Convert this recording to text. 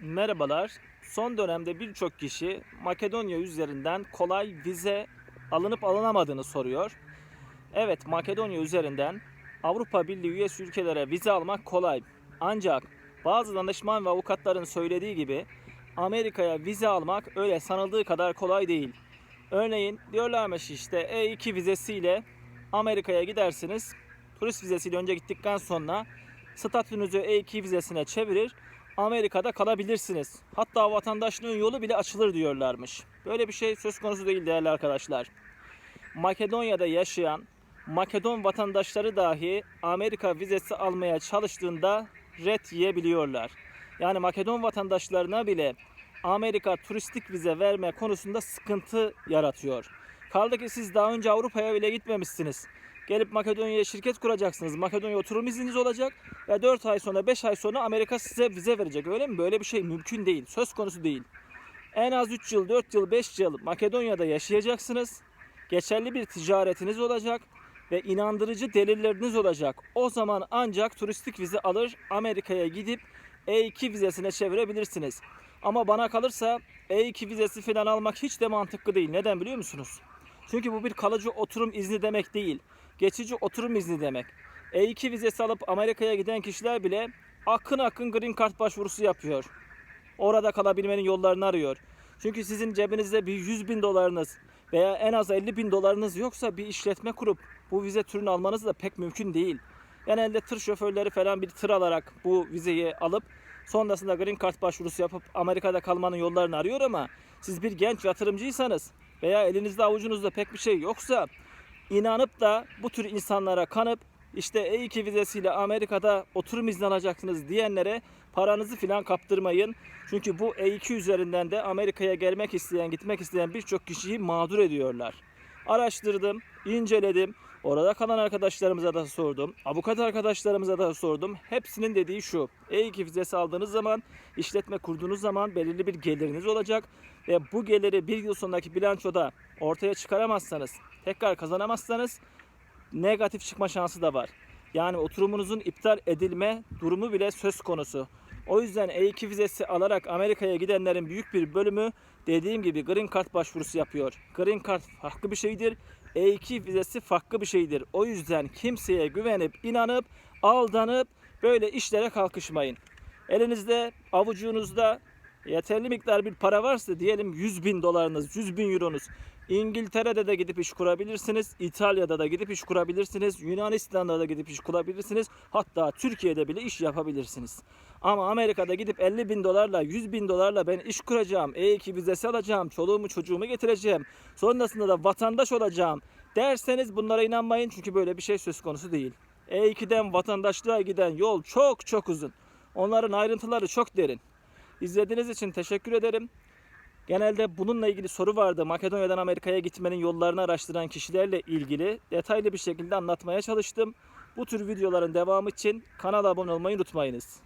Merhabalar. Son dönemde birçok kişi Makedonya üzerinden kolay vize alınıp alınamadığını soruyor. Evet, Makedonya üzerinden Avrupa Birliği üyesi ülkelere vize almak kolay. Ancak bazı danışman ve avukatların söylediği gibi Amerika'ya vize almak öyle sanıldığı kadar kolay değil. Örneğin diyorlarmış işte E2 vizesiyle Amerika'ya gidersiniz. Turist vizesiyle önce gittikten sonra statünüzü E2 vizesine çevirir. Amerika'da kalabilirsiniz. Hatta vatandaşlığın yolu bile açılır diyorlarmış. Böyle bir şey söz konusu değil değerli arkadaşlar. Makedonya'da yaşayan Makedon vatandaşları dahi Amerika vizesi almaya çalıştığında red yiyebiliyorlar. Yani Makedon vatandaşlarına bile Amerika turistik vize verme konusunda sıkıntı yaratıyor. Kaldı ki siz daha önce Avrupa'ya bile gitmemişsiniz. Gelip Makedonya'ya şirket kuracaksınız. Makedonya oturum izniniz olacak ve 4 ay sonra 5 ay sonra Amerika size vize verecek. Öyle mi? Böyle bir şey mümkün değil. Söz konusu değil. En az 3 yıl, 4 yıl, 5 yıl Makedonya'da yaşayacaksınız. Geçerli bir ticaretiniz olacak ve inandırıcı delilleriniz olacak. O zaman ancak turistik vize alır Amerika'ya gidip E2 vizesine çevirebilirsiniz. Ama bana kalırsa E2 vizesi falan almak hiç de mantıklı değil. Neden biliyor musunuz? Çünkü bu bir kalıcı oturum izni demek değil. Geçici oturum izni demek. E2 vizesi alıp Amerika'ya giden kişiler bile akın akın green card başvurusu yapıyor. Orada kalabilmenin yollarını arıyor. Çünkü sizin cebinizde bir 100 bin dolarınız veya en az 50 bin dolarınız yoksa bir işletme kurup bu vize türünü almanız da pek mümkün değil. Genelde tır şoförleri falan bir tır alarak bu vizeyi alıp sonrasında green card başvurusu yapıp Amerika'da kalmanın yollarını arıyor ama siz bir genç yatırımcıysanız veya elinizde avucunuzda pek bir şey yoksa inanıp da bu tür insanlara kanıp işte E2 vizesiyle Amerika'da oturum izni alacaksınız diyenlere paranızı filan kaptırmayın. Çünkü bu E2 üzerinden de Amerika'ya gelmek isteyen, gitmek isteyen birçok kişiyi mağdur ediyorlar. Araştırdım, inceledim. Orada kalan arkadaşlarımıza da sordum. Avukat arkadaşlarımıza da sordum. Hepsinin dediği şu. E2 vizesi aldığınız zaman, işletme kurduğunuz zaman belirli bir geliriniz olacak. Ve bu geliri bir yıl sonraki bilançoda ortaya çıkaramazsanız, tekrar kazanamazsanız negatif çıkma şansı da var. Yani oturumunuzun iptal edilme durumu bile söz konusu. O yüzden E2 vizesi alarak Amerika'ya gidenlerin büyük bir bölümü dediğim gibi Green Card başvurusu yapıyor. Green Card farklı bir şeydir. E2 vizesi farklı bir şeydir. O yüzden kimseye güvenip, inanıp, aldanıp böyle işlere kalkışmayın. Elinizde, avucunuzda yeterli miktar bir para varsa diyelim 100 bin dolarınız, 100 bin euronuz. İngiltere'de de gidip iş kurabilirsiniz. İtalya'da da gidip iş kurabilirsiniz. Yunanistan'da da gidip iş kurabilirsiniz. Hatta Türkiye'de bile iş yapabilirsiniz. Ama Amerika'da gidip 50 bin dolarla 100 bin dolarla ben iş kuracağım. E2 vizesi alacağım. Çoluğumu çocuğumu getireceğim. Sonrasında da vatandaş olacağım derseniz bunlara inanmayın. Çünkü böyle bir şey söz konusu değil. E2'den vatandaşlığa giden yol çok çok uzun. Onların ayrıntıları çok derin. İzlediğiniz için teşekkür ederim. Genelde bununla ilgili soru vardı. Makedonya'dan Amerika'ya gitmenin yollarını araştıran kişilerle ilgili detaylı bir şekilde anlatmaya çalıştım. Bu tür videoların devamı için kanala abone olmayı unutmayınız.